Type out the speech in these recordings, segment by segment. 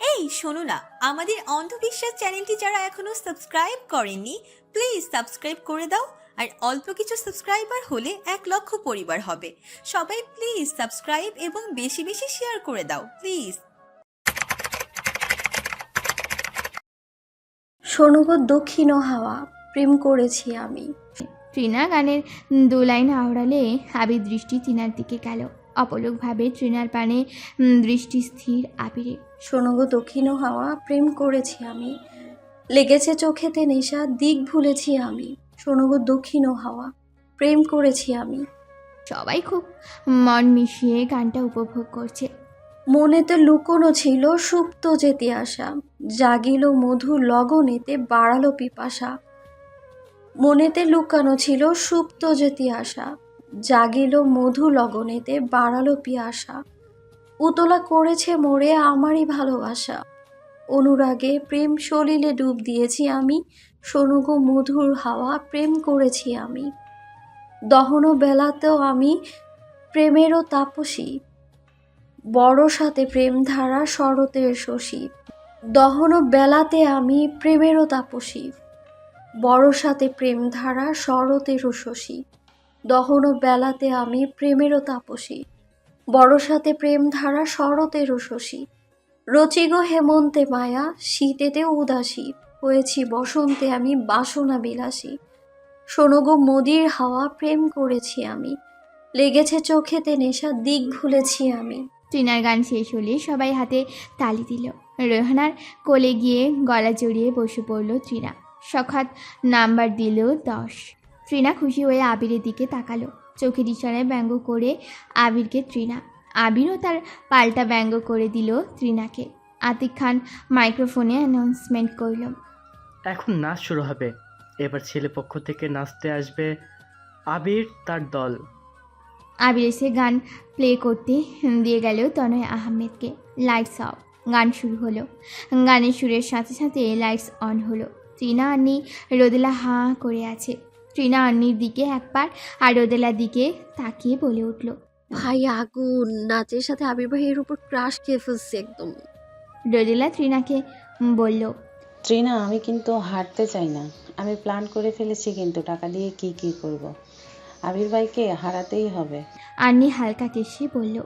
এই শোনো না আমাদের অন্ধবিশ্বাস চ্যানেলটি যারা এখনও সাবস্ক্রাইব করেননি প্লিজ সাবস্ক্রাইব করে দাও আর অল্প কিছু সাবস্ক্রাইবার হলে এক লক্ষ পরিবার হবে। সবাই প্লিজ সাবস্ক্রাইব এবং বেশি বেশি শেয়ার করে দাও প্লিজ। শোনগো দক্ষিণ হাওয়া প্রেম করেছি আমি। ট্রিনা গানের দু লাইন আওড়ালে আবির দৃষ্টি টিনার দিকে গেল। অপলকভাবে ট্রিনার পানে দৃষ্টি স্থির আবিরে শোনগো দক্ষিণ হাওয়া প্রেম করেছি আমি। লেগেছে চোখেতে নেশা দিক ভুলেছি আমি। শোনগো দক্ষিণ হাওয়া প্রেম করেছি আমি। সবাই খুব মন মিশিয়ে গানটা উপভোগ করছে। মনেতে লুকোনো ছিল সুপ্ত যেতে আসা জাগিল মধু লগনেতে বাড়ালো পিপাসা। মনেতে লুকানো ছিল সুপ্ত যেতে আসা জাগিল মধু লগনেতে বাড়ালো পিয়াসা। উতলা করেছে মোরে আমারই ভালোবাসা। অনুরাগে প্রেম সলিলে ডুব দিয়েছি আমি, সনুগো মধুর হাওয়া প্রেম করেছি আমি। দহন বেলাতেও আমি প্রেমেরও তাপসী, বড় সাথে প্রেম ধারা শরতের শশী। দহন বেলাতে আমি প্রেমেরও তাপসী, বড় সাথে প্রেম ধারা শরতেরও শশী। দহন বেলাতে আমি প্রেমেরও তাপসী। বড় সাথে প্রেম ধারা শরতেরও শশী। রচিগ হেমন্তে মায়া, শীতেতে উদাসী। হয়েছি বসন্তে আমি বাসনা বিলাসী। শোনগো মোদির হাওয়া, প্রেম করেছি আমি। লেগেছে চোখেতে নেশা, দিক ভুলেছি আমি। ট্রিনার গান শেষ হলে সবাই হাতে তালি দিল। রেহানার কোলে গিয়ে গলা জড়িয়ে বসে পড়ল ট্রিনা সখাত নাম্বার দিল দশ। ট্রিনা খুশি হয়ে আবিরের দিকে তাকালো। চোখের ইশারায় ব্যঙ্গ করে আবিরকে ট্রিনা আবিরও তার পাল্টা ব্যঙ্গ করে দিল ট্রিনাকে আতিক খান মাইক্রোফোনে অ্যানাউন্সমেন্ট করল। এখন নাচ শুরু হবে। এবার ছেলে পক্ষ থেকে নাচতে আসবে আবির তার দল। আবির এসে গান প্লে করতে দিয়ে গেল তনয় আহমেদকে। লাইটস অফ গান শুরু হলো। গানের সুরের সাথে সাথে লাইটস অন হলো। ট্রিনা আন্নি রোদেলা হাঁ করে আছে। ট্রিনা আন্নির দিকে একবার আর রোদেলার দিকে তাকিয়ে বলে উঠল ভাই আগুন। নাচের সাথে আবির ভাইয়ের উপর ক্রাশ খেয়ে ফেলছে একদম। রোদেলা ট্রিনাকে বলল ট্রিনা আমি কিন্তু হারতে চাই না। আমি প্ল্যান করে ফেলেছি কিন্তু টাকা দিয়ে কি কি করব। আবির ভাইকে হারাতেই হবে। আন্নি হালকা কেসে বলল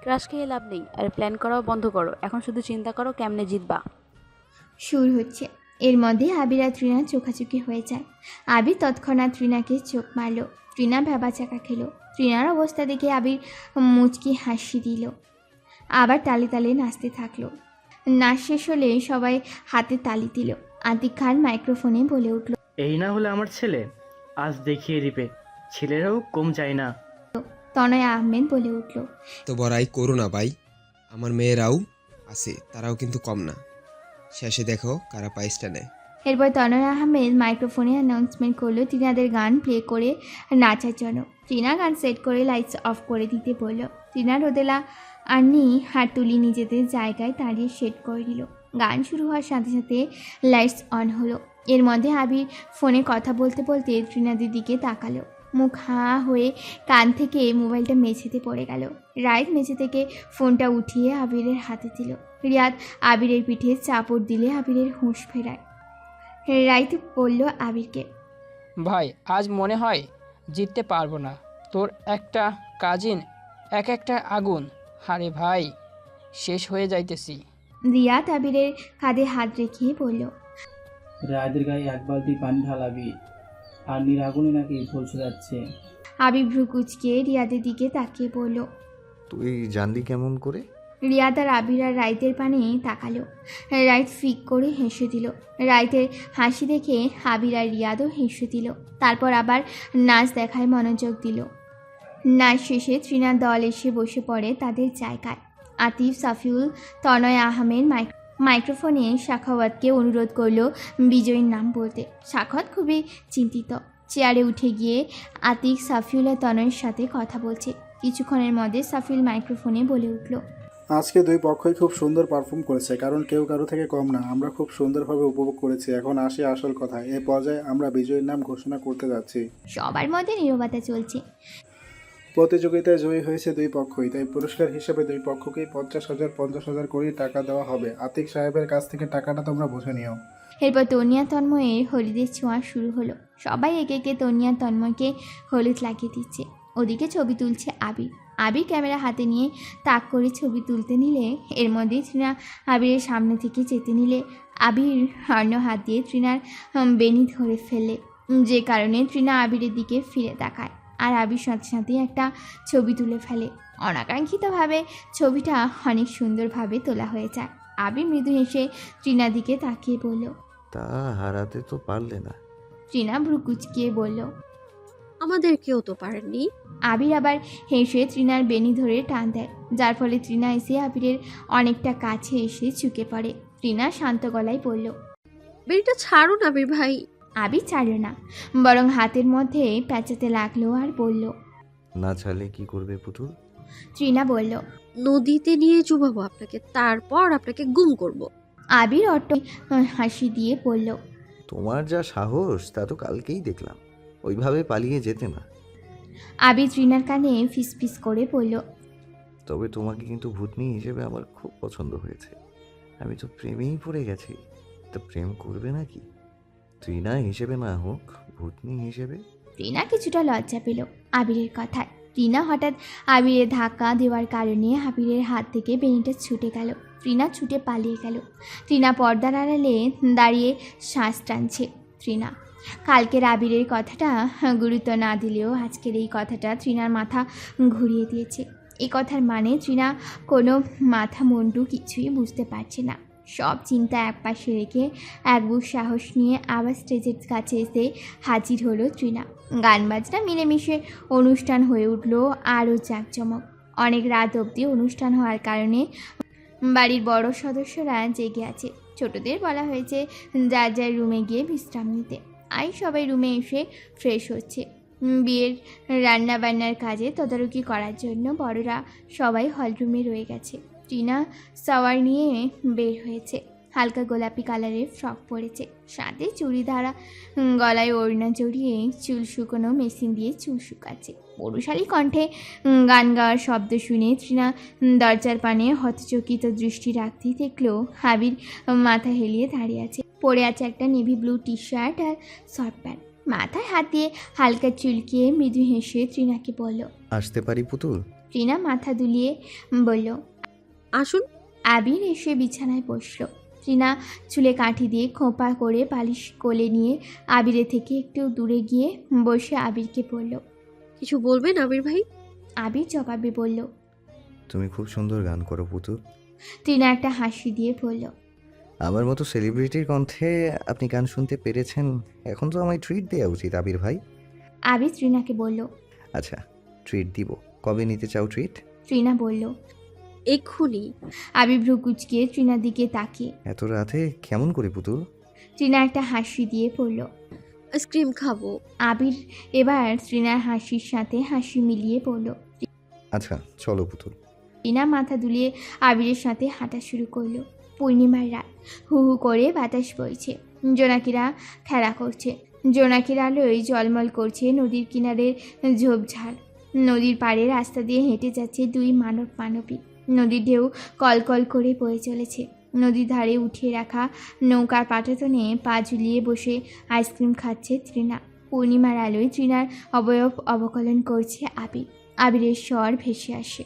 ক্রাশ খেয়ে লাভ নেই। আর প্ল্যান করাও বন্ধ করো। এখন শুধু চিন্তা করো কেমনে জিতবা। সুর হচ্ছে। এর মধ্যে আবির আর তৃণা চোখাচোখি হয়ে যায়। আবির তৎক্ষণাৎ তৃণাকে চোখ মারল। তৃণা ভেবা চাকা খেলো। তৃণার অবস্থা দেখে আবির মুচকি হাসি দিল। আবার তালে তালে নাচতে থাকল। নাচ শেষ হলে সবাই হাতে তালি দিল। আতিক খান মাইক্রোফোনে বলে উঠল এই না হলে আমার ছেলে? আজ দেখিয়ে দিবে। ছেলেরাও কম যায় না। তনয় আহমেদ বলে উঠল তো বড়াই করো না ভাই। আমার মেয়েরাও আছে তারাও কিন্তু কম না। শেষে দেখো কারা প্রাইজটা নেয়। এরপর তনয় আহমেদ মাইক্রোফোনে অ্যানাউন্সমেন্ট করল টিনাদের গান প্লে করে নাচার জন্য। টিনা গান সেট করে লাইটস অফ করে দিতে বলল। টিনা রোদেলা আন্নি হাত তুলি নিজেদের জায়গায় দাঁড়িয়ে সেট করে দিল। গান শুরু হওয়ার সাথে সাথে লাইটস অন হলো। এর মধ্যে আবির ফোনে কথা বলতে বলতে ট্রিনাদের দিকে তাকালো। মুখ হাঁ হয়ে কান থেকে মোবাইলটা মেঝেতে পড়ে গেল। রাইত মেঝে থেকে ফোনটা উঠিয়ে আবিরের হাতে দিল। রিয়াদ আবিরের পিঠে চাপড় দিলে আবিরের হুঁশ ফেরায়। রাইত বলল আবিরকে ভাই আজ মনে হয় জিততে পারব না। তোর একটা কাজিন এক একটা আগুন। আরে ভাই শেষ হয়ে যাইতেছি। রিয়াদ আবিরের কাঁধে হাত রেখে বলল রায়দের গায়ে এক বালতি পানি ঢালাবি। আর নিরাগুনে নাকি ঝলসে যাচ্ছে আবির ভ্রু কুচকে রিয়াদের দিকে তাকিয়ে বলল তুই জানলি কেমন করে? রিয়াদ আর আবির আর রাইতের পানে তাকালো। রাইত ফিক করে হেসে দিল। রাইতের হাসি দেখে আবির আর রিয়াদও হেসে দিল। তারপর আবার নাচ দেখায় মনোযোগ দিল। নাচ শেষে তৃণার দল এসে বসে পড়ে তাদের জায়গায়। আতিফ সাফিউল তনয় আহমেদ মাইক মাইক্রোফোনে শাখাওয়াতকে অনুরোধ করল বিজয়ীর নাম বলতে। শাখাওয়াত খুবই চিন্তিত। চেয়ারে উঠে গিয়ে আতিক সাফিউল তনয়ের সাথে কথা বলছে। কিছুক্ষণের মধ্যে সাফিউল মাইক্রোফোনে বলে উঠল আজকে দুই পক্ষই খুব সুন্দর পারফর্ম করেছে কারণ কেউ কারও থেকে কম না। আমরা খুব সুন্দরভাবে উপভোগ করেছি। এখন আসি আসল কথা। এ পর্যায়ে আমরা বিজয়ীর নাম ঘোষণা করতে যাচ্ছি। সবার মধ্যে নীরবতা চলছে। প্রতিযোগিতায় জয়ী হয়েছে দুই পক্ষই, তাই পুরস্কার হিসেবে দুই পক্ষকেই পঞ্চাশ হাজার পঞ্চাশ হাজার করে টাকা দেওয়া হবে। আতিক সাহেবের কাছ থেকে টাকাটা তোমরা বুঝে নিও। এরপর তনিয়া তন্ময়ের হলুদের ছোঁয়া শুরু হলো। সবাই একে একে তনিয়া তন্ময়কে হলুদ লাগিয়ে দিচ্ছে। ওদিকে ছবি তুলছে আবির। আবির ক্যামেরা হাতে নিয়ে তাক করে ছবি তুলতে নিলে এর মধ্যে তৃণা আবিরের সামনে থেকে যেতে নিলে। আবির অন্য হাত দিয়ে তৃণার বেনি ধরে ফেলে, যে কারণে তৃণা আবিরের দিকে ফিরে তাকায়। আর আবির সাথে সাথে একটা ছবি তুলে ফেলে। অনাকাঙ্ক্ষিতভাবে ছবিটা অনেক সুন্দরভাবে তোলা হয়ে যায়। আবির মৃদু হেসে তৃণার দিকে তাকিয়ে বলল তা হারাতে তো পারলে না। ট্রিনা ভ্রু কুচকিয়ে বলল আমাদের কেউ তো পারেননি। আবির আবার হেসে তৃণার বেনি ধরে টান দেয় যার ফলে তৃণা এসে আবিরের অনেকটা কাছে এসে ঝুঁকে পড়ে। তৃণা শান্ত গলায় বলল বেরিটা ছাড়ুন আবির ভাই। আবির ছাড়ল না বরং হাতের মধ্যে প্যাঁচাতে লাগল আর বলল না ছাড়লে কি করবে পুতুল? তৃণা বলল নদীতে নিয়ে চুবাবো আপনাকে তারপর আপনাকে গুম করব। আবির অট্ট হাসি দিয়ে বলল তোমার যা সাহস তা তো কালকেই দেখলাম। ওইভাবে পালিয়ে যেতে না। আবির তৃণার কানে ফিসফিস করে বলল তবে তোমাকে কিন্তু ভূতনি হিসেবে আমার খুব পছন্দ হয়েছে। আমি তো প্রেমেই পড়ে গেছি। তা প্রেম করবে নাকি? না হিসেবে না হোক, ভূতনি হিসেবে? টিনা কিছুটা লজ্জা পেল আবিরের কথায়। টিনা হঠাৎ আবিরের ধাক্কা দেওয়ার কারণে আবিরের হাত থেকে বেনিটা ছুটে গেল। রিনা ছুটে পালিয়ে গেল। ত্রিনা পর্দার আড়ালে দাঁড়িয়ে শ্বাস টানছে ত্রিনা। কালকের আবিরের কথাটা গুরুত্ব না দিলেও আজকের এই কথাটা ত্রিনার মাথা ঘুরিয়ে দিয়েছে। এই কথার মানে ত্রিনা কোনো মাথা মুন্ডু কিছুই বুঝতে পারছে না। সব চিন্তা একপাশে রেখে এক বুক সাহস নিয়ে আবার স্টেজের কাছে এসে হাজির হলো ত্রিনা গান বাজনা মিলেমিশে অনুষ্ঠান হয়ে উঠল আরও জাঁকজমক। অনেক রাত অবধি অনুষ্ঠান হওয়ার কারণে বাড়ির বড় সদস্যরা জেগে আছে। ছোটদের বলা হয়েছে, যার যার রুমে গিয়ে বিশ্রাম নিতে। আই সবাই রুমে এসে ফ্রেশ হচ্ছে। বিয়ের রান্নাবান্নার কাজে তদারকি করার জন্য বড়রা সবাই হল রুমে রয়ে গেছে। টিনা সাওয়ার নিয়ে বের হয়েছে। হালকা গোলাপি কালারের ফ্রক পরেছে। সাথে চুড়িদারা উম, গলায় ওড়না জড়িয়ে চুল শুকোনো মেশিন দিয়ে চুল শুকাচ্ছে। পৌরশালী কণ্ঠে গান গাওয়ার শব্দ শুনে তৃণা দরজার পানে হতচকিত দৃষ্টি রাখতেই দেখল হাবির মাথা হেলিয়ে দাঁড়িয়ে আছে। পরে আছে একটা নেভি ব্লু টি শার্ট আর শর্ট প্যান্ট। মাথায় হাত দিয়ে হালকা চুলকিয়ে মৃদু হেসে তৃণাকে বলল আসতে পারি পুতুল? তৃণা মাথা দুলিয়ে বলল আসুন। আবির এসে বিছানায় বসল। ত্রিনা চুলে কাঠি দিয়ে খোঁপা করে পালিশ কোলে নিয়ে আবিরের থেকে একটু দূরে গিয়ে বসে আবিরকে বলল কিছু বলবেন আবির ভাই? আবির জবাবে বলল তুমি খুব সুন্দর গান করো পুতুল ত্রিনা একটা হাসি দিয়ে বলল আমার মতো সেলিব্রিটির কণ্ঠে আপনি গান শুনতে পেরেছেন এখন তো আমায় ট্রিট দেওয়া উচিত আবির ভাই। আবির ত্রিনাকে বলল আচ্ছা ট্রিট দিব। কবে নিতে চাও ট্রিট ত্রিনা বলল এক্ষুনি। আবির ভ্রু কুচকিয়ে ত্রিনার দিকে তাকিয়ে। এত রাতে কেমন করে পুতুল? ত্রিনা একটা হাসি দিয়ে পড়ল। আইসক্রিম খাব। আবির এবার ত্রিনার হাসির সাথে হাসি মিলিয়ে পড়ল। আচ্ছা চলো পুতুল। টিনা মাথা দুলিয়ে আবিরের সাথে হাঁটা শুরু করল। পূর্ণিমার রাত। হু হু করে বাতাস বইছে। জোনাকিরা খেলা করছে। জোনাকির আলোয় জলমল করছে নদীর কিনারের ঝোপঝাড়। নদীর পাড়ে রাস্তা দিয়ে হেঁটে যাচ্ছে দুই মানব মানবী নদীর ঢেউ কলকল করে বয়ে চলেছে। নদীর ধারে উঠিয়ে রাখা নৌকার পাটাতনে পা ঝুলিয়ে বসে আইসক্রিম খাচ্ছে তৃণা। পূর্ণিমার আলোয় তৃণার অবয়ব অবকলন করছে আবির। আবিরের স্বর ভেসে আসে।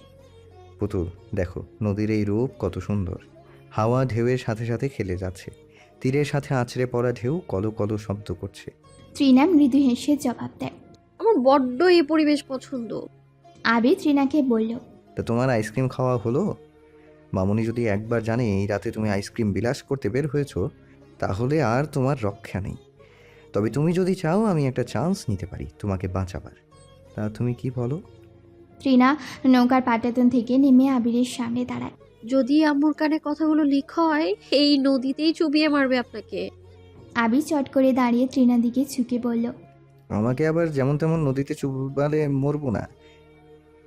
পুতুল দেখো নদীর এই রূপ কত সুন্দর। হাওয়া ঢেউয়ের সাথে সাথে খেলে যাচ্ছে। তীরের সাথে আছড়ে পড়া ঢেউ কলো কলো শব্দ করছে। ত্রিনা মৃদু হেসে জবাব দেয়। আমার বড্ড এই পরিবেশ পছন্দ। আবির ত্রিনাকে বলল তা তোমার আইসক্রিম খাওয়া হলো? মামুনি যদি একবার জানে এই রাতে তুমি আইসক্রিম বিলাস করতে বের হয়েছো তাহলে আর তোমার রক্ষা নেই। তবে তুমি যদি চাও আমি একটা চান্স নিতে পারি তোমাকে বাঁচাবার। তা তুমি কি বলো? ত্রিনা নৌকার পাটাতন থেকে নেমে আবিরের সামনে দাঁড়ায়। যদি আম্মুর কানে কথাগুলো লিক হয় এই নদীতেই চুবিয়ে মারবে আপনাকে। আবির চট করে দাঁড়িয়ে ত্রিনার দিকে ঝুঁকে বলল আমাকে আবার যেমন তেমন নদীতে চুবালে মরবো না।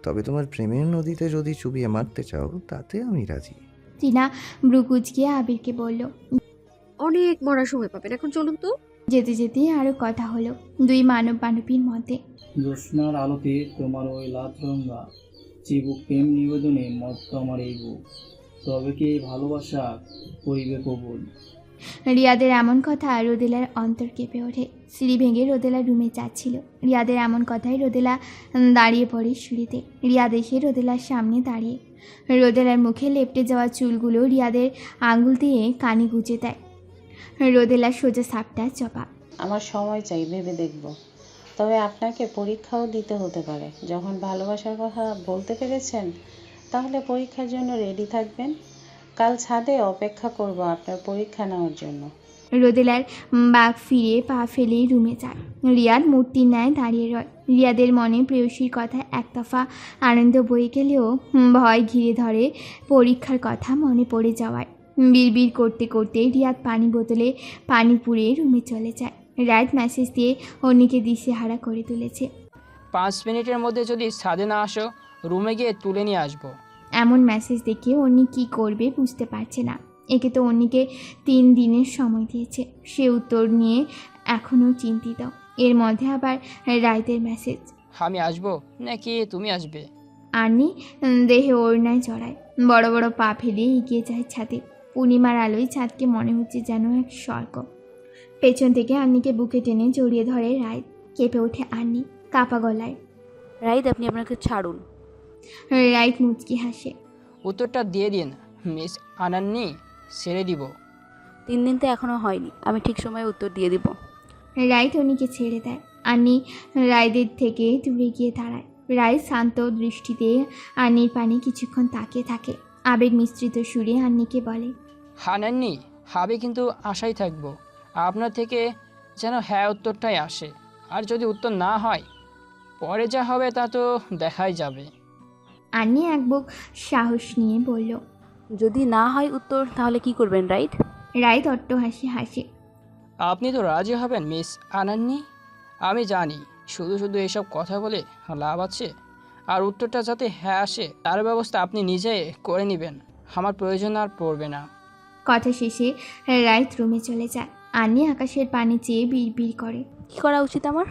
তবে তোমার প্রেমের নদীতে যদি চুবিয়ে মারতে চাও তাতে আমি রাজি। ত্রিনা ব্রুকুচকে আবিরকে বলল অনেক মরার সময় পাবেন এখন চলুন তো। যেতে যেতে আরও কথা হলো দুই মানব মানবীর মধ্যে। জ্যোৎস্নার আলোতে তোমার ওই লাত রঙা চিবুক প্রেম নিবেদনে মত্ত আমার এই বুক। তবে কি এই ভালোবাসা করিবে কবুল? রিয়াদের এমন কথা রোদেলার অন্তর কেঁপে ওঠে। সিঁড়ি ভেঙে রোদেলা রুমে যাচ্ছিল। রিয়াদের এমন কথায় রোদেলা দাঁড়িয়ে পড়ে সিঁড়িতে। রিয়াদ এসে রোদেলার সামনে দাঁড়িয়ে। রোদেলার মুখে লেপটে যাওয়া চুলগুলো রিয়াদের আঙুল দিয়ে কানে গুজে দেয়। রোদেলার সোজা সাপটা চপা। আমার সময় চাই, ভেবে দেখব। তবে আপনাকে পরীক্ষাও দিতে হতে পারে। যখন ভালোবাসার কথা বলতে পেরেছেন, তাহলে পরীক্ষার জন্য রেডি থাকবেন। কাল ছাদে অপেক্ষা করব আপনার পরীক্ষা নেওয়ার জন্য। রোদেলার বাঘ ফিরে পা ফেলে রুমে যায়। রিয়াদ মূর্তির ন্যায় দাঁড়িয়ে রয় রিয়াদের মনে প্রেয়সীর কথা একতফা আনন্দ বয়ে গেলেও ভয় ঘিরে ধরে পরীক্ষার কথা মনে পড়ে যাওয়ায়। বিড়বিড় করতে করতে রিয়াদ পানি বোতলে পানি পুড়ে রুমে চলে যায়। রাত মেসেজ দিয়ে অন্যকে দিশেহারা করে তুলেছে। পাঁচ মিনিটের মধ্যে যদি ছাদে না আসো রুমে গিয়ে তুলে নিয়ে আসব। এমন মেসেজ দেখে অন্যি কী করবে বুঝতে পারছে না। একে তো অন্যকে তিন দিনের সময় দিয়েছে। সে উত্তর নিয়ে এখনও চিন্তিত। এর মধ্যে আবার রাইতের মেসেজ আমি আসব? নাকি তুমি আসবে? আনি দেহে ওড়নায় চড়ায় বড় বড় পা ফেলে এগিয়ে যায় ছাদে। পূর্ণিমার আলোয় ছাদকে মনে হচ্ছে যেন এক স্বর্গ। পেছন থেকে আন্নিকে বুকে টেনে জড়িয়ে ধরে রায় কেঁপে ওঠে আন্নি কাপা গলায়। রাইদ আপনি আপনাকে ছাড়ুন। রাইট মুচকি হাসে। উত্তরটা দিয়ে দিন মিস আনান্নি ছেড়ে দিব। তিন দিন তো এখনও হয়নি আমি ঠিক সময়ে উত্তর দিয়ে দিব। রায় তনিকে ছেড়ে দেয়। আনি রায়দের থেকে দূরে গিয়ে দাঁড়ায়। রায় শান্ত দৃষ্টিতে আন্নির পানে কিছুক্ষণ তাকিয়ে থাকে। আবেগ মিশ্রিত সুরে আন্নিকে বলে হানান্নি হাবে কিন্তু আশাই থাকব। আপনার থেকে যেন হ্যাঁ উত্তরটাই আসে। আর যদি উত্তর না হয় পরে যা হবে তা তো দেখাই যাবে। আন্নি এক বুক সাহস নিয়ে বলল যদি না হয় উত্তর তাহলে কি করবেন রাইট? রায় তট্ট হাসি হাসে। আপনি তো রাজি হবেন মিস আনান্নি? আমি জানি শুধু শুধু এসব কথা বলে লাভ আছে আর উত্তরটা যাতে হ্যাঁ আসে তার ব্যবস্থা আপনি নিজে করে নেবেন। আমার প্রয়োজন আর পড়বে না। কথা শেষে রাইত রুমে চলে যায়। আন্নি আকাশের পানি চেয়ে বিড়বিড় করে কি করা উচিত আমার?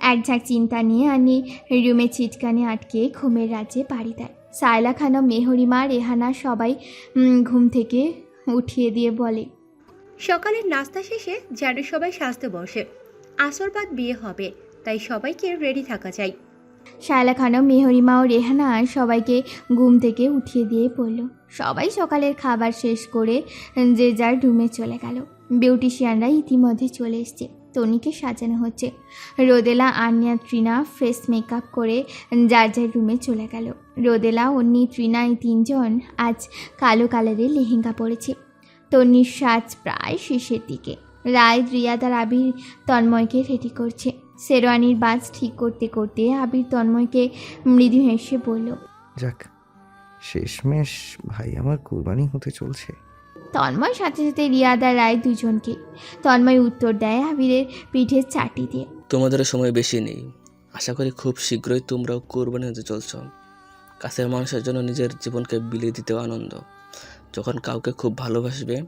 এক ঝাঁক চিন্তা নিয়ে আনি রুমে ছিটকানি আটকে ঘুমের রাজ্যে পাড়ি দেয়। সায়লা খানম মেহরিমা রেহানা সবাই ঘুম থেকে উঠিয়ে দিয়ে বলে সকালের নাস্তা শেষে যেন সবাই সাজতে বসে। আসর বাদ বিয়ে হবে তাই সবাইকে রেডি থাকা চাই। শায়লা খানম মেহরিমা ও রেহানা সবাইকে ঘুম থেকে উঠিয়ে দিয়ে পড়ল সবাই সকালের খাবার শেষ করে যে যার রুমে চলে গেল। বিউটিশিয়ানরা ইতিমধ্যে চলে এসছে। তনিকে সাজানো হচ্ছে। রোদেলা, আন্যা ট্রিনা ফ্রেশ মেকআপ করে যার যার রুমে চলে গেল। রোদেলা অন্যি ট্রিনা এই তিনজন আজ কালো কালারের লেহেঙ্গা পরেছে। তন্নির সাজ প্রায় শেষের দিকে। রায়, রিয়াদ আর আবির তন্ময়কে রেডি করছে। শেরওয়ানির বাজ ঠিক করতে করতে আবির তন্ময়কে মৃদু হেসে বলল, যাক, শেষমেশ ভাই, আমার কোরবানি হতে চলছে। তন্ময় সাথে সাথে রিয়াদ রায় দুজনকে। তন্ময় উত্তর দেয় আবিরের পিঠের চাটি দিয়ে তোমাদের সময় বেশি নেই। আশা করি খুব শীঘ্রই তোমরাও কোরবানি হতে চলছ। কাছের মানুষের জন্য নিজের জীবনকে বিলিয়ে দিতে আনন্দ। যখন কাউকে খুব ভালোবাসবে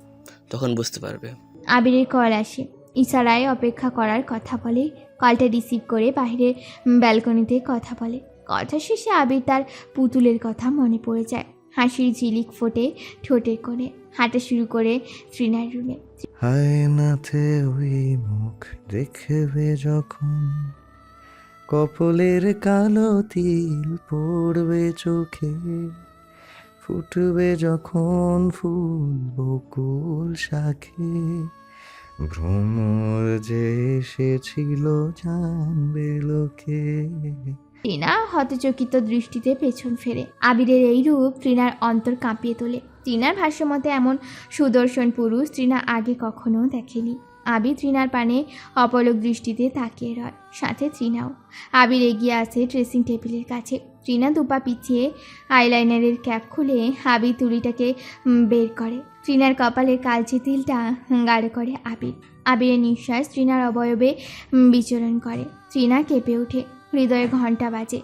তখন বুঝতে পারবে। আবিরের কল আসে। ইশারায় অপেক্ষা করার কথা বলে কলটা রিসিভ করে বাইরে ব্যালকনিতে কথা বলে। কথা শেষে আবির তার পুতুলের কথা মনে পড়ে যায়। হাসির ঝিলিক ফোটে ঠোঁটে করে হাঁটা শুরু করে ট্রিনার রুমে। হায় নাথে ওই মুখ দেখবে যখন কপলের কালো তিল পড়বে চোখে, ফুটবে যখন ফুল বকুল শাখে। ভ্রমর যে এসেছিল জানবে লোকে। টিনা হতচকিত দৃষ্টিতে পেছন ফেরে। আবিরের এই রূপ ট্রিনার অন্তর কাঁপিয়ে তোলে। ট্রিনার ভাষ্যমতে এমন সুদর্শন পুরুষ ট্রিনা আগে কখনো দেখেনি। আবির ট্রিনার পানে অপলক দৃষ্টিতে তাকিয়ে রয়। সাথে ট্রিনাও আবির এগিয়ে আসে ড্রেসিং টেবিলের কাছে। ট্রিনা দুপা পিছিয়ে আইলাইনারের ক্যাপ খুলে আবির তুলিটাকে বের করে। ট্রিনার কপালের কালচে তিলটা গাঢ় করে আবির। আবিরের নিঃশ্বাস ট্রিনার অবয়বে বিচরণ করে। ট্রিনা কেঁপে ওঠে। হৃদয়ে ঘণ্টা বাজে।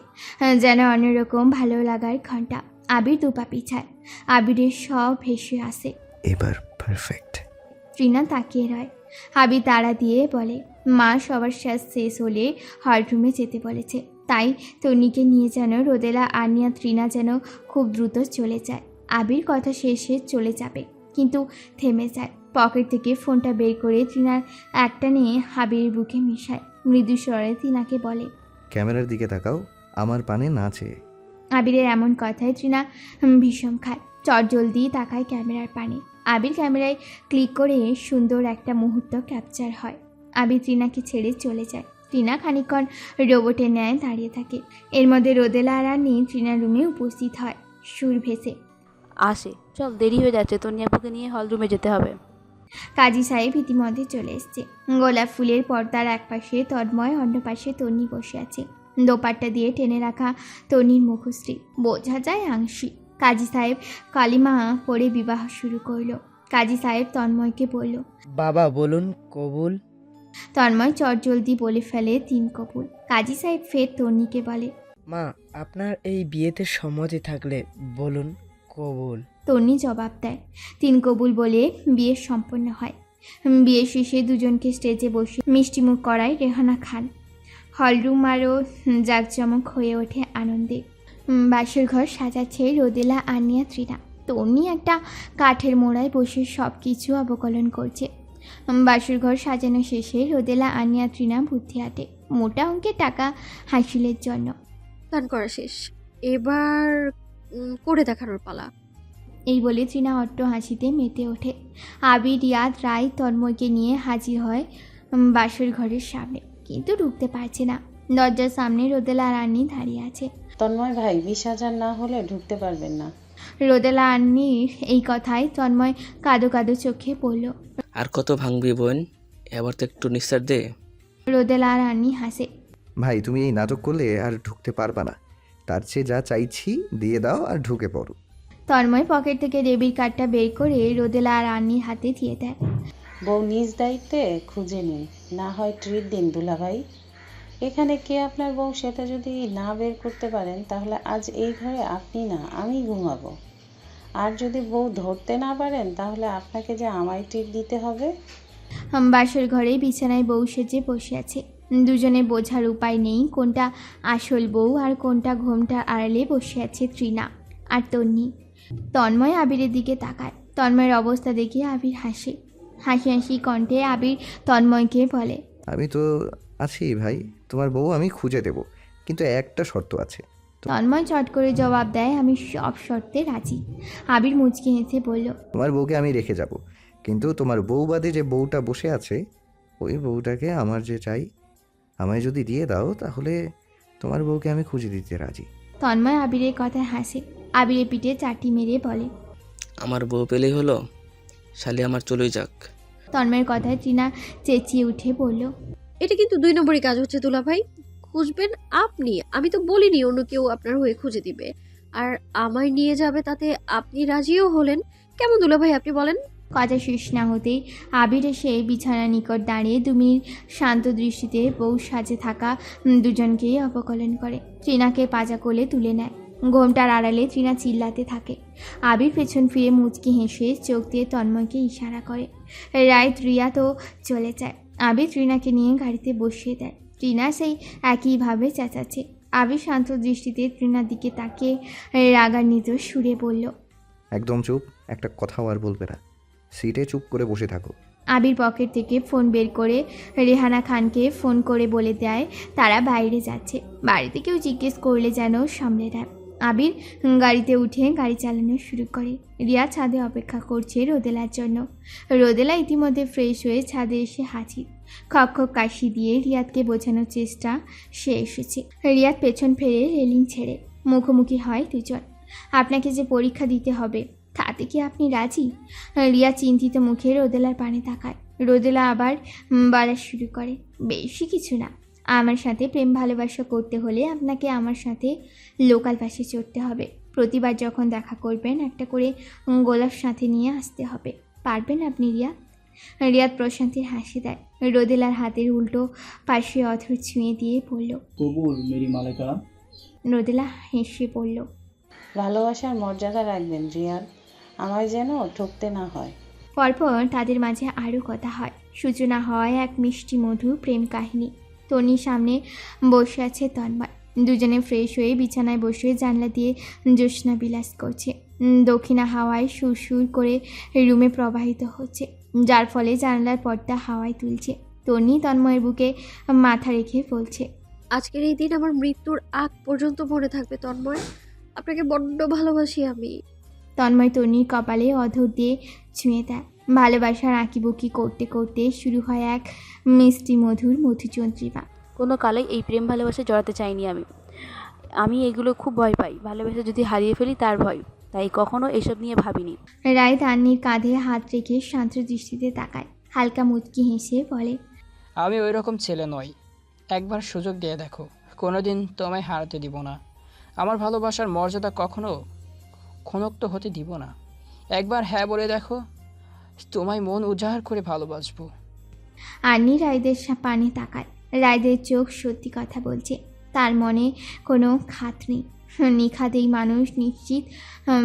যেন অন্যরকম ভালো লাগার ঘণ্টা আবির দুপা পিছায়। আবিরের সব ভেসে আসে। এবার পারফেক্ট ট্রিনা তাকিয়ে রয়। আবির তাড়া দিয়ে বলে মা সবার শ্বাস শেষ হলে হলরুমে যেতে বলেছে। তাই তনিকে নিয়ে যেন রোদেলা আনিয়া ত্রিনা যেন খুব দ্রুত চলে যায়। আবির কথা শেষে চলে যাবে কিন্তু থেমে যায়। পকেট থেকে ফোনটা বের করে ত্রিনার একটা নিয়ে হাবির বুকে মিশায়। মৃদু স্বরে তিনাকে বলে ক্যামেরার দিকে তাকাও আমার পানে নাচে। আবিরের এমন কথায় তৃণা ভীষণ খায়। চট জলদি তাকায় ক্যামেরার পানে। আবির ক্যামেরায় ক্লিক করে সুন্দর একটা মুহূর্ত ক্যাপচার হয়। আবির তৃণাকে ছেড়ে চলে যায়। তৃণা খানিকক্ষণ রোবটের ন্যায় দাঁড়িয়ে থাকে। এর মধ্যে রোদেলা আর রানী তৃণার রুমে উপস্থিত হয়। সুর ভেসে। আসে চল দেরি হয়ে যাচ্ছে তোর নিয়াপুকে নিয়ে হল রুমে যেতে হবে। কাজী সাহেব ইতিমধ্যে চলে এসছে। গোলাপ ফুলের পর্দার একপাশে তন্ময় অন্য পাশে তন্নি বসে আছে। দোপাট্টা দিয়ে টেনে রাখা তন্নির মুখশ্রী। বোঝা যায় আংশিক। কাজী সাহেব কালিমা পড়ে বিবাহ শুরু করল। কাজী সাহেব তন্ময়কে বলল বাবা বলুন কবুল? তন্ময় চটজলদি বলে ফেলে তিন কবুল। কাজী সাহেব ফের তন্নিকে বলে মা আপনার এই বিয়েতে সম্মতি থাকলে বলুন কবুল? তন্নি জবাব দেয়। তিন কবুল বলে বিয়ে সম্পন্ন হয়। বিয়ে শেষে দুজনকে স্টেজে বসে মিষ্টিমুখ করায় রেহানা খান। হলরুম আরও জাঁকজমক হয়ে ওঠে আনন্দে। বাসের ঘর সাজাচ্ছে রোদেলা, আনিয়া, ত্রিনা। তন্নি একটা কাঠের মোড়ায় বসে সব কিছু অবকলন করছে। বাসর ঘর সাজানো শেষে রোদেলা, আনিয়া, ত্রিনা বুদ্ধি আটে মোটা অঙ্কের টাকা হাসিলের জন্য। গান করা শেষ। এবার করে দেখানোর পালা। এই বলে চীনা অট্ট হাসিতে মেতে ওঠে। আবির রিয়াদ রায় তন্ময়কে নিয়ে হাজির হয় বাসর ঘরের সামনে। কিন্তু ঢুকতে পারছে না। দরজার সামনে রোদেলা রানী দাঁড়িয়ে আছে। তন্ময় ভাই বিশ হাজার না হলে ঢুকতে পারবেন না। রোদেলা রানীর এই কথায় তন্ময় কাদো কাদো চোখে পড়ল। আর কত ভাঙবি বোন এবার তো একটু নিঃশ্বাস দে। রোদেলা রানী হাসে। ভাই তুমি এই নাটক করলে আর ঢুকতে পারবা না। তার চেয়ে যা চাইছি দিয়ে দাও আর ঢুকে পড়ো। তন্ময় পকেট থেকে ডেবিট কার্ডটা বের করে রোদেলা রানীর হাতে দিয়ে দেয়। বউ নিজ দায়িত্বে খুঁজে নিন না হয় ট্রিট দিন দুলাভাই। এখানে কে আপনার বউ সেটা যদি না বের করতে পারেন তাহলে আজ এই ঘরে আপনি না আমি ঘুমাবো। আর যদি বউ ধরতে না পারেন তাহলে আপনাকে যে আমায় ট্রিট দিতে হবে? বাসর ঘরে বিছানায় বউ সেজে বসে আছে। দুজনে বোঝার উপায় নেই কোনটা আসল বউ আর কোনটা ঘোমটার আড়ালে বসে আছে ত্রিনা আর তন্নি। তন্ময় আবিরের দিকে তাকায়। তন্ময়ের অবস্থা দেখে আবির হাসে। হাসি হাসি কণ্ঠে আবির তন্ময়কে বলে আমি তো আছি ভাই তোমার বউ আমি খুঁজে দেব কিন্তু একটা শর্ত আছে। তন্ময় চট করে জবাব দেয় আমি সব শর্তে রাজি। আবির মুচকি হেসে বলল তোমার বউকে আমি রেখে যাব কিন্তু তোমার বউ বাদে যে বউটা বসে আছে ওই বউটাকে আমার যে চাই আমায় যদি দিয়ে দাও তাহলে তোমার বউকে আমি খুঁজে দিতে রাজি। তন্ময় আবিরের কথায় হাসে। আবিরের পিঠে চাটি মেরে বলে। আমার বউ পেলেই হলো শালি আমার চলেই যাক। তন্ময়ের কথায় টিনা চেঁচিয়ে উঠে বলল এটা কিন্তু দুই নম্বরই কাজ হচ্ছে দুলা ভাই। খুঁজবেন আপনি আমি তো বলিনি অন্য কেউ আপনার হয়ে খুঁজে দিবে। আর আমায় নিয়ে যাবে তাতে আপনি রাজিও হলেন। কেমন দুলা ভাই আপনি বলেন? কথা শেষ না হতেই আবির এসে বিছানার নিকট দাঁড়িয়ে দু মিনিট শান্ত দৃষ্টিতে বউ সাজে থাকা দুজনকেই অপকলন করে। ট্রিনাকে পাজা কোলে তুলে নেয়। ঘোমটার আড়ালে ট্রিনা চিল্লাতে থাকে। আবির পেছন ফিরে মুচকি হেসে চোখ দিয়ে তন্ময়কে ইশারা করে। রায় রিয়া তো চলে যায়। আবির ট্রিনাকে নিয়ে গাড়িতে বসিয়ে দেয়। ট্রিনা সেই একইভাবে চেঁচাচ্ছে। আবির শান্ত দৃষ্টিতে ট্রিনার দিকে তাকিয়ে রাগান্বিত সুরে বলল একদম চুপ একটা কথাও আর বলবে না। সিটে চুপ করে বসে থাকো। আবির পকেট থেকে ফোন বের করে রেহানা খানকে ফোন করে বলে দেয় তারা বাইরে যাচ্ছে। বাড়িতে কেউ জিজ্ঞেস করলে যেন সামলে দেয় আবির গাড়িতে উঠে গাড়ি চালানো শুরু করে। রিয়া ছাদে অপেক্ষা করছে রোদেলার জন্য। রোদেলা ইতিমধ্যে ফ্রেশ হয়ে ছাদে এসে হাজির। খক খক কাশি দিয়ে রিয়াদকে বোঝানোর চেষ্টা সে এসেছে। রিয়াদ পেছন ফেরে রেলিং ছেড়ে মুখোমুখি হয় দুজন আপনাকে যে পরীক্ষা দিতে হবে, তাতে কি আপনি রাজি? রিয়া চিন্তিত মুখে রোদেলার পানে তাকায়। রোদেলা আবার বলা শুরু করে। বেশি কিছু না। আমার সাথে প্রেম ভালোবাসা করতে হলে আপনাকে আমার সাথে লোকাল বাসে চড়তে হবে। প্রতিবার যখন দেখা করবেন একটা করে গোলাপ সাথে নিয়ে আসতে হবে। পারবেন আপনি রিয়া? রিয়াদ প্রশান্তির হাসি দেয়। রোদেলার হাতের উল্টো পাশে অথর ছুঁয়ে দিয়ে পড়ল কবুল মেরি মালেকা। রোদেলা হেসে পড়ল ভালোবাসার মর্যাদা রাখবেন রিয়াদ। আমায় যেন ঠকতে না হয়। পরপর তাদের মাঝে আরও কথা হয়। সূচনা হয় এক মিষ্টি মধু প্রেম কাহিনী। তনির সামনে বসে আছে তন্ময়। দুজনে ফ্রেশ হয়ে বিছানায় বসে জানলা দিয়ে জ্যোৎস্না বিলাস করছে। দক্ষিণা হাওয়ায় সুরসুর করে রুমে প্রবাহিত হচ্ছে। যার ফলে জানলার পর্দা হাওয়ায় তুলছে। তনি তন্ময়ের বুকে মাথা রেখে বলছে আজকের এই দিন আমার মৃত্যুর আগ পর্যন্ত মনে থাকবে তন্ময়। আপনাকে বড্ড ভালোবাসি আমি। তন্ময় তন্নির কপালে অধর দিয়ে ছুঁয়ে দেয়। ভালোবাসার আঁকিবুকি করতে করতে শুরু হয় এক মিষ্টি মধুর মধুচন্দ্রিমা। কোনো কালেই এই প্রেম ভালোবাসায় জড়াতে চাইনি আমি। আমি এগুলো খুব ভয় পাই। ভালোবাসা যদি হারিয়ে ফেলি তার ভয়। তাই কখনো এসব নিয়ে ভাবিনি। রায় তান্নির কাঁধে হাত রেখে শান্ত দৃষ্টিতে তাকায়। হালকা মুচকি হেসে বলে আমি ওই রকম ছেলে নই। একবার সুযোগ দিয়ে দেখো। কোনোদিন তোমায় হারাতে দিব না। আমার ভালোবাসার মর্যাদা কখনো ক্ষণক্ত হতে দিব না। একবার হ্যাঁ বলে দেখো তোমায় মন উজাড় করে ভালোবাসবো। আন্নি রায়দের পানে তাকায়। রায়দের চোখ সত্যি কথা বলছে, তার মনে কোনো খাত নেই। নিখাতেই মানুষ নিশ্চিত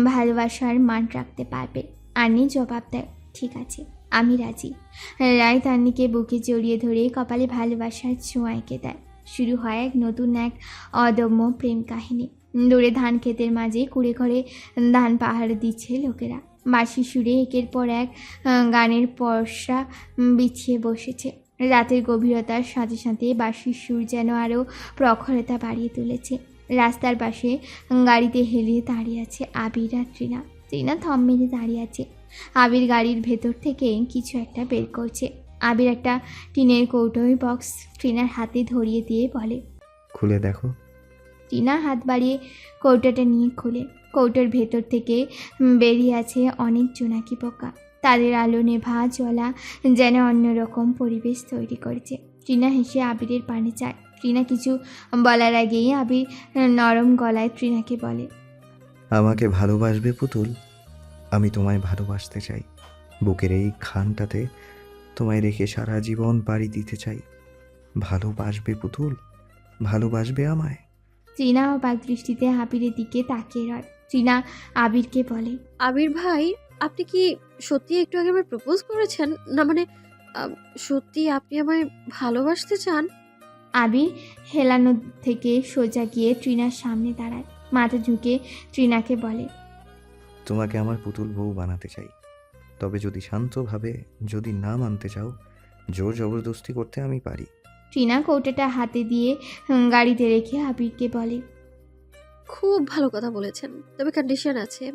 ভালোবাসার মান রাখতে পারবে। আন্নি জবাব দেয়, ঠিক আছে, আমি রাজি। রায় তান্নিকে বুকে জড়িয়ে ধরে কপালে ভালোবাসার ছোঁয়া এঁকে দেয়। শুরু হয় এক নতুন এক অদম্য প্রেম কাহিনী। দূরে ধান ক্ষেতের মাঝে কুড়ে ঘরে ধান পাহাড় দিচ্ছে লোকেরা। বাঁশি সুরে একের পর এক গানের পরশা বিছিয়ে বসেছে। রাতের গভীরতার সাথে সাথে বাঁশির সুর যেন আরও প্রখরতা বাড়িয়ে তুলেছে। রাস্তার পাশে গাড়িতে হেলিয়ে দাঁড়িয়ে আছে আবির আর ট্রিনা ট্রিনা থম মেরে দাঁড়িয়ে আছে। আবির গাড়ির ভেতর থেকে কিছু একটা বের করছে। আবির একটা টিনের কৌটোয় বক্স ট্রিনার হাতে ধরিয়ে দিয়ে বলে খুলে দেখো। টিনা হাত বাড়িয়ে কৌটোটা নিয়ে খুলে। কৌটোর ভেতর থেকে বেরিয়ে আছে অনেক জোনাকি পোকা। তাদের আলো নেভা জ্বলা যেন অন্যরকম পরিবেশ তৈরি করেছে। টিনা হেসে আবিরের পানে চায়। টিনা কিছু বলার আগেই আবির নরম গলায় ট্রিনাকে বলে আমাকে ভালোবাসবে পুতুল? আমি তোমায় ভালোবাসতে চাই। বুকের এই খানটাতে তোমায় রেখে সারা জীবন পাড়ি দিতে চাই। ভালোবাসবে পুতুল? ভালোবাসবে আমায়? ট্রিনা অবাক দৃষ্টিতে আবিরের দিকে তাকিয়ে রয়। ট্রিনা আবিরকে বলে। আবির ভাই আপনি কি সত্যি একটু আগে আমায় প্রপোজ করেছেন? না মানে সত্যি আপনি আমায় ভালোবাসতে চান? আবির হেলানো থেকে সোজা গিয়ে ট্রিনার সামনে দাঁড়ায়। মাথা ঝুঁকে ট্রিনাকে বলে তোমাকে আমার পুতুল বউ বানাতে চাই। তবে যদি শান্তভাবে যদি না মানতে চাও জোর জবরদস্তি করতে আমি পারি। ট্রিনা কৌটাটা হাতে দিয়ে হুম, গাড়িতে রেখে আবিরকে বলে খুব ভালো কথা বলেছেন, তবে কন্ডিশন আছে।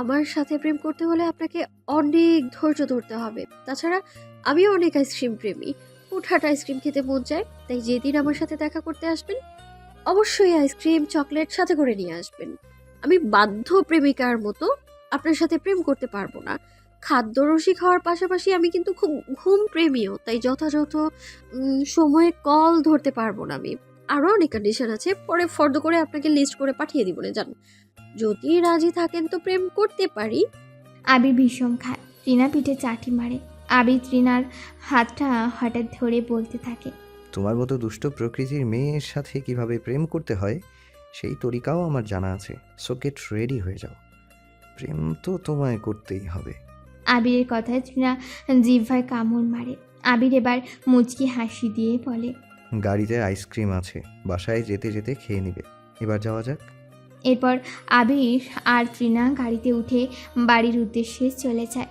আমার সাথে প্রেম করতে হলে আপনাকে অনেক ধৈর্য ধরতে হবে। তাছাড়া আমিও অনেক আইসক্রিম প্রেমী। হুটহাট আইসক্রিম খেতে মন চায়, তাই যেদিন আমার সাথে দেখা করতে আসবেন, অবশ্যই আইসক্রিম চকলেট সাথে করে নিয়ে আসবেন। আমি বাধ্য প্রেমিকার মতো আপনার সাথে প্রেম করতে পারব না। খাদ্যরসিক হওয়ার পাশাপাশি আমি কিন্তু খুব ঘুম প্রেমীও, তাই যথাযথ সময়ে কল ধরতে পারব না আমি। আরও অনেক কন্ডিশন আছে পরে ফর্দ করে আপনাকে লিস্ট করে পাঠিয়ে দিব না জান। যদি রাজি থাকেন তো প্রেম করতে পারি। আবির ভীষণ খায়। ট্রিনা পিঠে চাটি মারে। আবির ট্রিনার হাতটা হঠাৎ ধরে বলতে থাকে তোমার মতো দুষ্ট প্রকৃতির মেয়ের সাথে কীভাবে প্রেম করতে হয় সেই তরিকাও আমার জানা আছে। সো গেট রেডি হয়ে যাও। প্রেম তো তোমায় করতেই হবে। আবিরের কথায় ট্রিনা জিভায় কামড় মারে। আবির এবার মুচকি হাসি দিয়ে বলে গাড়িতে আইসক্রিম আছে, বাসায় যেতে যেতে খেয়ে নিবে। এবার যাওয়া যাক। এরপর আবির আর ট্রিনা গাড়িতে উঠে বাড়ির উদ্দেশ্যে চলে যায়।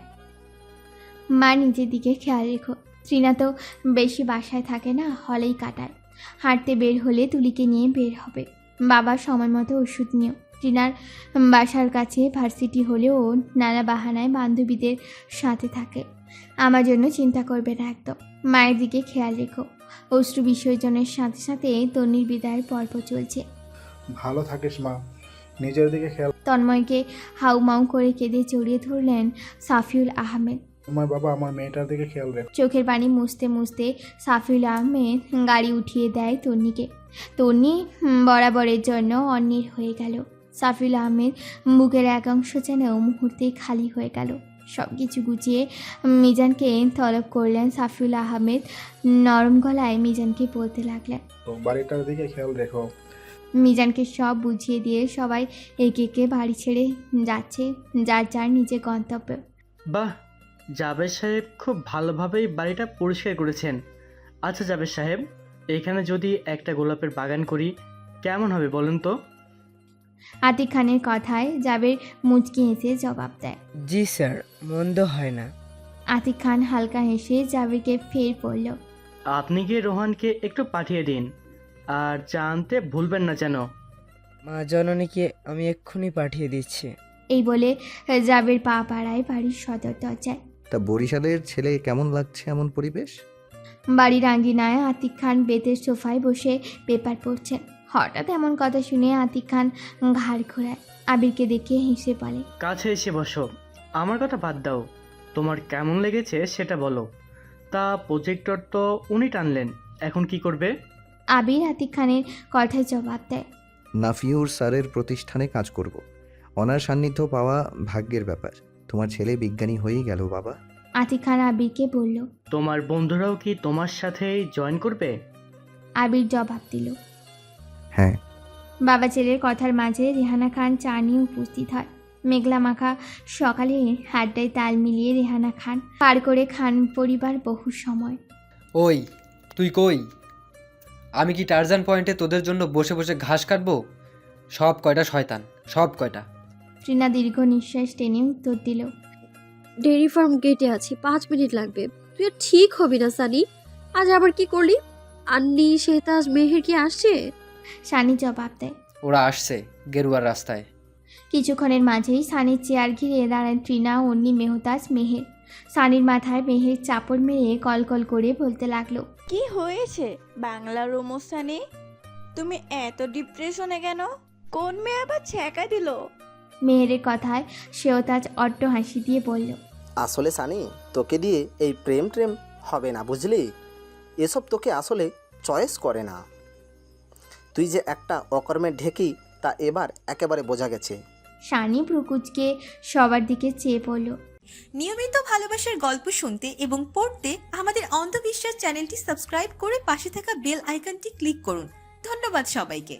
মা নিজের দিকে খেয়াল রেখো। ট্রিনা তো বেশি বাসায় থাকে না, হলেই কাটায়। হাঁটতে বের হলে তুলিকে নিয়ে বের হবে। বাবা সময় মতো ওষুধ নিও। ট্রিনার বাসার কাছে ভার্সিটি হলেও নানা বাহানায় বান্ধবীদের সাথে থাকে। আমার জন্য চিন্তা করবে না একদম। মায়ের দিকে খেয়াল রেখো। অশ্রু বিসর্জনের সাথে সাথে তন্নির বিদায়ের পর্ব চলছে। ভালো থাকিস মা। নিজের দিকে খেয়াল তন্ময়কে হাউমাউ করে কেঁদে জড়িয়ে ধরলেন সাফিউল আহমেদ। তোমার বাবা আমার মেয়েটার দিকে খেয়াল রেখো। চোখের পানি মুছতে মুছতে সাফিউল আহমেদ গাড়ি উঠিয়ে দেয় তন্নিকে তন্নি বরাবরের জন্য অন্যের হয়ে গেল। সাফিউল আহমেদ বুকের একাংশ যেন মুহূর্তেই খালি হয়ে গেল। সব কিছু গুছিয়ে মিজানকে তলব করলেন সাফিউল আহমেদ। নরম গলায় মিজানকে বলতে লাগলেন তো বাড়িটার দিকে খেয়াল রেখো। মিজানকে সব বুঝিয়ে দিয়ে সবাই একে একে বাড়ি ছেড়ে যাচ্ছে যার যার নিজের গন্তব্যে। বাহ জাবেদ সাহেব খুব ভালোভাবেই বাড়িটা পরিষ্কার করেছেন। আচ্ছা জাবেদ সাহেব এখানে যদি একটা গোলাপের বাগান করি কেমন হবে বলুন তো? আতিক খানের কথায় জাবের মুচকি হেসে জবাব দেয়। জি স্যার মন্দ হয় না। আতিক খান হালকা হেসে জাবেরকে ফের পড়ল আপনি গিয়ে রোহানকে একটু পাঠিয়ে দিন? আর জানতে ভুলবেন না যেন। মা জননীকে আমি এক্ষুনি পাঠিয়ে দিচ্ছি। এই বলে জাবের পা পাড়ায় বাড়ির সদর দরজায়। তা বরিশালের ছেলে কেমন লাগছে এমন পরিবেশ? বাড়ির আঙ্গিনায় আতিক খান বেতের সোফায় বসে পেপার পড়ছেন হঠাৎ এমন কথা শুনে আতিক খান ঘাড় ঘোরায়। আবিরকে দেখে হেসে বলে কাছে এসে বসো আমার কথা বাদ দাও। তোমার কেমন লেগেছে সেটা বলো। তা প্রজেক্টর তো উনি টানলেন এখন কি করবে? আবির আতিক খানের কথায় জবাব দেয়। নাফিউর স্যারের প্রতিষ্ঠানে কাজ করব। অনার সান্নিধ্য পাওয়া ভাগ্যের ব্যাপার। তোমার ছেলে বিজ্ঞানী হয়েই গেল বাবা। আতিক খান আবিরকে বলল তোমার বন্ধুরাও কি তোমার সাথে জয়েন করবে? আবির জবাব দিল হ্যাঁ। বাবা ছেলের কথার মাঝে রেহানা খান চা নিয়ে উপস্থিত হয়। মেঘলা মাখা সকালে হাড্ডায় তাল মিলিয়ে রেহানা খান পার করে খান পরিবার বহু সময়। ওই তুই কই? আমি কি টারজান পয়েন্টে তোদের জন্য বসে বসে ঘাস কাটবো? সব কয়টা শয়তান সব কয়টা। ট্রিনা দীর্ঘ নিঃশ্বাস টেনে উত্তর দিল। ডেয়ারি ফার্ম গেটে আছি পাঁচ মিনিট লাগবে। তুই আর ঠিক হবি না সানি। আজ আবার কি করলি? আন্নি শেতাজ মেহের কি আসছে? সানি জবাব দেয়। ওরা আসছে গেরুয়ার রাস্তায়। কিছুক্ষণের মাঝেই সানির চেয়ার ঘিরে দাঁড়ান ট্রিনা অন্নি মেহতাজ মেহের। সানির মাথায় মেহের চাপড় মেরে কলকল করে বলতে লাগল কি হয়েছে? বাংলা রোমস্থানে তুমি এত ডিপ্রেশনে কেন? কোন মেয়ে আবার ছ্যাঁকা দিল? মেহেরের কথায় শেওতাজ অট্ট হাসি দিয়ে বলল আসলে সানি তোকে দিয়ে এই প্রেম প্রেম হবে না বুঝলি? এসব তোকে আসলে চয়েস করে না। তুই যে একটা অকর্মে ঢেকি তা এবার একেবারে বোঝা গেছে। সানি ভ্রুকুচকে সবার দিকে চেয়ে পড়ল নিয়মিত ভালোবাসার গল্প শুনতে এবং পড়তে আমাদের অন্ধবিশ্বাস চ্যানেলটি সাবস্ক্রাইব করে পাশে থাকা বেল আইকনটি ক্লিক করুন। ধন্যবাদ সবাইকে।